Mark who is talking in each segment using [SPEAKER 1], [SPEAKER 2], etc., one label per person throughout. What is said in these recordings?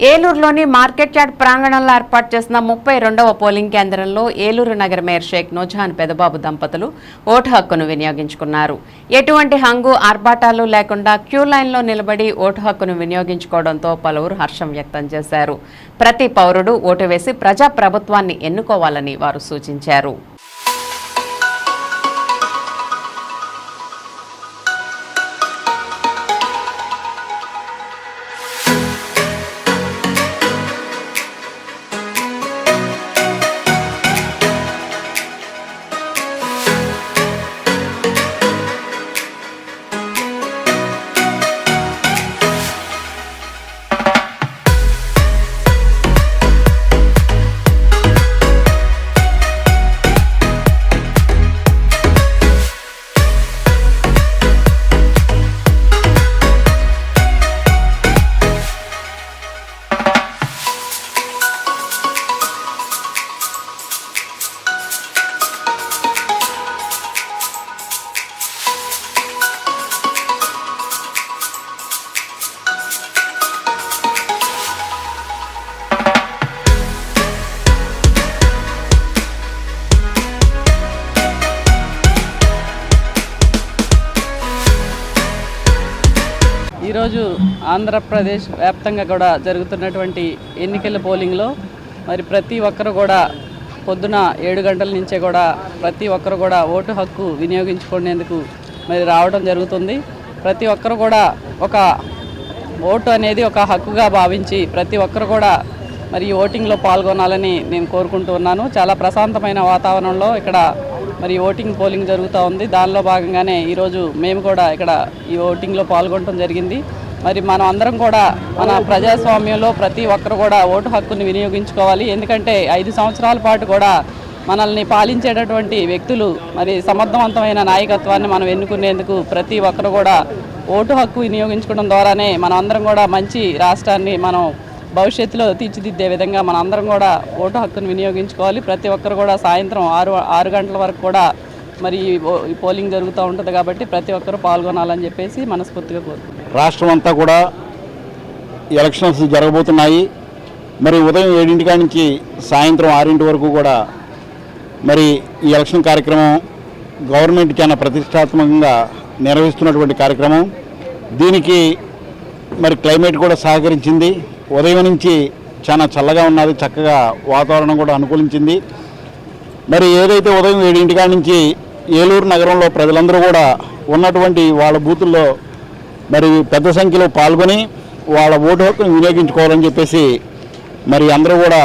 [SPEAKER 1] ఏలూరులోని market yard ప్రాంగణంలో ఏర్పాటు చేసిన ముప్పై రెండవ పోలింగ్ కేంద్రంలో ఏలూరు నగర మేయర్ షేక్ నోజాన్ పెదబాబు దంపతులు ఓటు హక్కును వినియోగించుకున్నారు. ఎటువంటి హంగు ఆర్భాటాలు లేకుండా క్యూ లైన్లో నిలబడి ఓటు హక్కును వినియోగించుకోవడంతో పలువురు హర్షం వ్యక్తం చేశారు. ప్రతి పౌరుడు ఓటు వేసి ప్రజా ప్రభుత్వాన్ని ఎన్నుకోవాలని వారు సూచించారు.
[SPEAKER 2] ఈరోజు ఆంధ్రప్రదేశ్ వ్యాప్తంగా కూడా జరుగుతున్నటువంటి ఎన్నికల పోలింగ్లో మరి ప్రతి ఒక్కరు కూడా పొద్దున ఏడు గంటల నుంచే కూడా ప్రతి ఒక్కరు కూడా ఓటు హక్కు వినియోగించుకునేందుకు మరి రావడం జరుగుతుంది. ప్రతి ఒక్కరు కూడా ఒక ఓటు అనేది ఒక హక్కుగా భావించి ప్రతి ఒక్కరు కూడా మరి ఓటింగ్లో పాల్గొనాలని నేను కోరుకుంటూ ఉన్నాను. చాలా ప్రశాంతమైన వాతావరణంలో ఇక్కడ మరి ఓటింగ్ పోలింగ్ జరుగుతూ ఉంది. దానిలో భాగంగానే ఈరోజు మేము కూడా ఇక్కడ ఈ ఓటింగ్లో పాల్గొనడం జరిగింది. మరి మనం అందరం కూడా మన ప్రజాస్వామ్యంలో ప్రతి ఒక్కరు కూడా ఓటు హక్కుని వినియోగించుకోవాలి. ఎందుకంటే ఐదు సంవత్సరాల పాటు కూడా మనల్ని పాలించేటటువంటి వ్యక్తులు మరి సమర్థవంతమైన నాయకత్వాన్ని మనం ఎన్నుకునేందుకు ప్రతి ఒక్కరు కూడా ఓటు హక్కు వినియోగించుకోవడం ద్వారానే మనం అందరం కూడా మంచి రాష్ట్రాన్ని మనం భవిష్యత్తులో తీర్చిదిద్దే విధంగా మనం అందరం కూడా ఓటు హక్కును వినియోగించుకోవాలి. ప్రతి ఒక్కరు కూడా సాయంత్రం ఆరు ఆరు గంటల వరకు కూడా మరి ఈ ఈ పోలింగ్ జరుగుతూ ఉంటుంది కాబట్టి ప్రతి ఒక్కరు పాల్గొనాలని చెప్పేసి మనస్ఫూర్తిగా కోరుకుంటున్నాం.
[SPEAKER 3] రాష్ట్రం అంతా కూడా ఎలక్షన్స్ జరగబోతున్నాయి. మరి ఉదయం ఏడింటి నుంచి సాయంత్రం ఆరింటి వరకు కూడా మరి ఈ ఎలక్షన్ కార్యక్రమం గవర్నమెంట్ చాలా ప్రతిష్టాత్మకంగా నిర్వహిస్తున్నటువంటి కార్యక్రమం. దీనికి మరి క్లైమేట్ కూడా సహకరించింది. ఉదయం నుంచి చాలా చల్లగా ఉన్నది చక్కగా వాతావరణం కూడా అనుకూలించింది. మరి ఏదైతే ఉదయం ఏడింటి నుంచి ఏలూరు నగరంలో ప్రజలందరూ కూడా ఉన్నటువంటి వాళ్ళ బూతుల్లో మరి పెద్ద సంఖ్యలో పాల్గొని వాళ్ళ ఓటు హక్కును వినియోగించుకోవాలని చెప్పేసి మరి అందరూ కూడా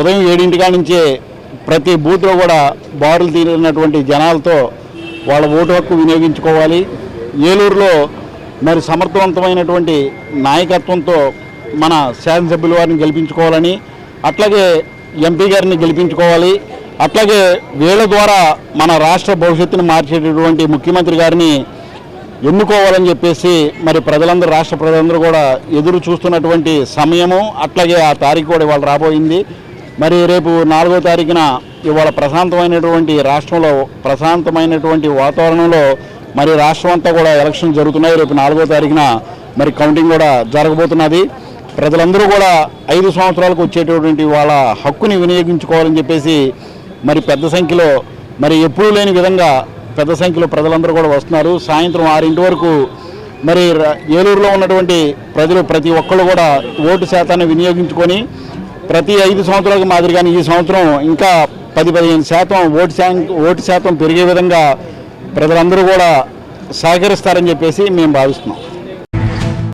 [SPEAKER 3] ఉదయం ఏడింటి నుంచే ప్రతి బూత్లో కూడా బారులు తీరినటువంటి జనాలతో వాళ్ళ ఓటు హక్కు వినియోగించుకోవాలి. ఏలూరులో మరి సమర్థవంతమైనటువంటి నాయకత్వంతో మన శాసనసభ్యుల వారిని గెలిపించుకోవాలని అట్లాగే ఎంపీ గారిని గెలిపించుకోవాలి అట్లాగే వీళ్ళ ద్వారా మన రాష్ట్ర భవిష్యత్తును మార్చేటటువంటి ముఖ్యమంత్రి గారిని ఎన్నుకోవాలని చెప్పేసి మరి ప్రజలందరూ రాష్ట్ర ప్రజలందరూ కూడా ఎదురు చూస్తున్నటువంటి సమయము అట్లాగే ఆ తారీఖు కూడా ఇవాళ రాబోయింది. మరి రేపు నాలుగో తారీఖున ఇవాళ ప్రశాంతమైనటువంటి రాష్ట్రంలో ప్రశాంతమైనటువంటి వాతావరణంలో మరి రాష్ట్రం అంతా కూడా ఎలక్షన్ జరుగుతున్నాయి. రేపు నాలుగో తారీఖున మరి కౌంటింగ్ కూడా జరగబోతున్నది. ప్రజలందరూ కూడా ఐదు సంవత్సరాలకు వచ్చేటటువంటి వాళ్ళ హక్కుని వినియోగించుకోవాలని చెప్పేసి మరి పెద్ద సంఖ్యలో మరి ఎప్పుడూ లేని విధంగా పెద్ద సంఖ్యలో ప్రజలందరూ కూడా వస్తున్నారు. సాయంత్రం ఆరింటి వరకు మరి ఏలూరులో ఉన్నటువంటి ప్రజలు ప్రతి ఒక్కళ్ళు కూడా ఓటు శాతాన్ని వినియోగించుకొని ప్రతి ఐదు సంవత్సరాలకు మాదిరిగానే ఈ సంవత్సరం ఇంకా పది పదిహేను శాతం ఓటు శా ఓటు శాతం పెరిగే విధంగా ప్రజలందరూ కూడా సహకరిస్తారని చెప్పేసి మేము భావిస్తున్నాం.